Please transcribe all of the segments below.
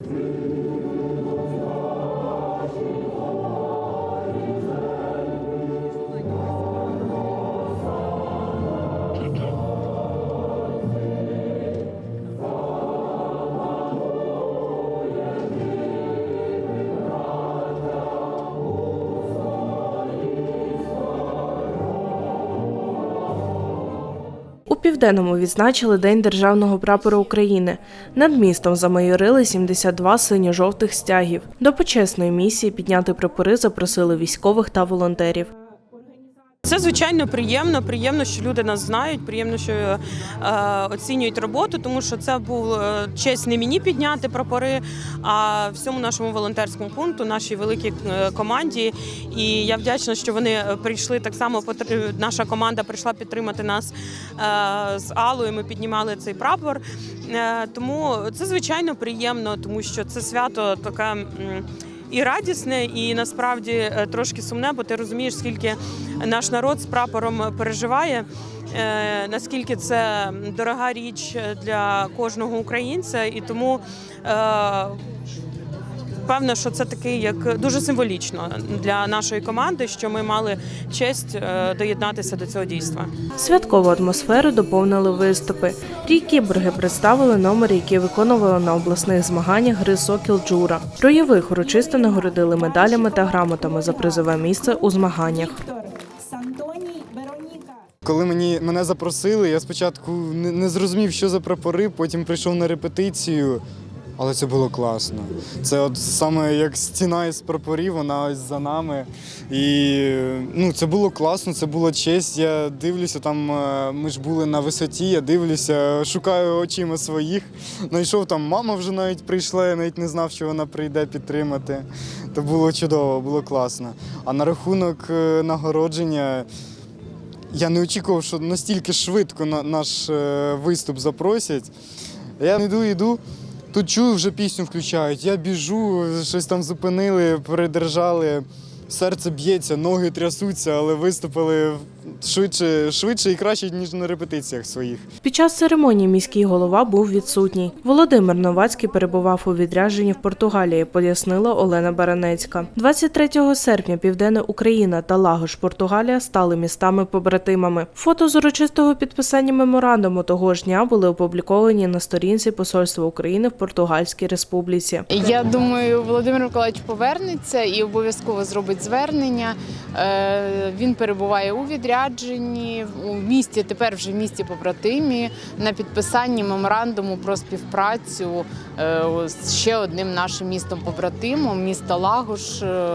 У південному відзначили День державного прапора України. Над містом замайорили 72 синьо-жовтих стягів. До почесної місії підняти прапори запросили військових та волонтерів. Це звичайно приємно. Приємно, що люди нас знають. Приємно, що е, оцінюють роботу, тому що це був е, честь не мені підняти прапори, а всьому нашому волонтерському пункту, нашій великій е, команді. І я вдячна, що вони е, прийшли так само. Наша команда прийшла підтримати нас е, з Аллою. Ми піднімали цей прапор. Е, тому це звичайно приємно, тому що це свято таке. І радісне, і насправді е, трошки сумне, бо ти розумієш, скільки наш народ з прапором переживає, е, наскільки це дорога річ для кожного українця, і тому певно, що це такий як дуже символічно для нашої команди, що ми мали честь е, доєднатися до цього дійства. Святкову атмосферу доповнили виступи. Рій кіборги представили номери, які виконували на обласних змаганнях гри Сокіл Джура. Троєвих урочисто нагородили медалями та грамотами за призове місце у змаганнях. Коли мені мене запросили, я спочатку не, не зрозумів, що за прапори, потім прийшов на репетицію, але це було класно. Це от саме як стіна із прапорів, вона ось за нами. І ну, це було класно, це було честь. Я дивлюся, там е, ми ж були на висоті, я дивлюся, шукаю очима своїх. Знайшов там, мама вже навіть прийшла, я навіть не знав, що вона прийде підтримати. То було чудово, було класно. А на рахунок е, нагородження. Я не очікував, що настільки швидко на наш е, виступ запросять. Я йду, йду, тут чую, вже пісню включають. Я біжу, щось там зупинили, передержали. Серце б'ється, ноги трясуться, але виступили швидше, швидше і краще, ніж на репетиціях своїх. Під час церемонії міський голова був відсутній. Володимир Новацький перебував у відрядженні в Португалії, пояснила Олена Баранецька. 23 серпня Південна Україна та Лагош Португалія стали містами-побратимами. Фото з урочистого підписання меморандуму того ж дня були опубліковані на сторінці Посольства України в Португальській Республіці. Я думаю, Володимир Миколаївич повернеться і обов'язково зробить звернення. Е, Він перебуває у відрядженні у місті, тепер вже в місті побратимі на підписанні меморандуму про співпрацю е, з ще одним нашим містом побратимом, місто Лагош, е,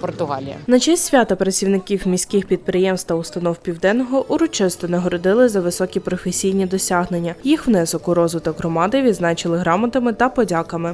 Португалія. На честь свята працівників міських підприємств та установ Південного урочисто нагородили за високі професійні досягнення. Їх внесок у розвиток громади відзначили грамотами та подяками.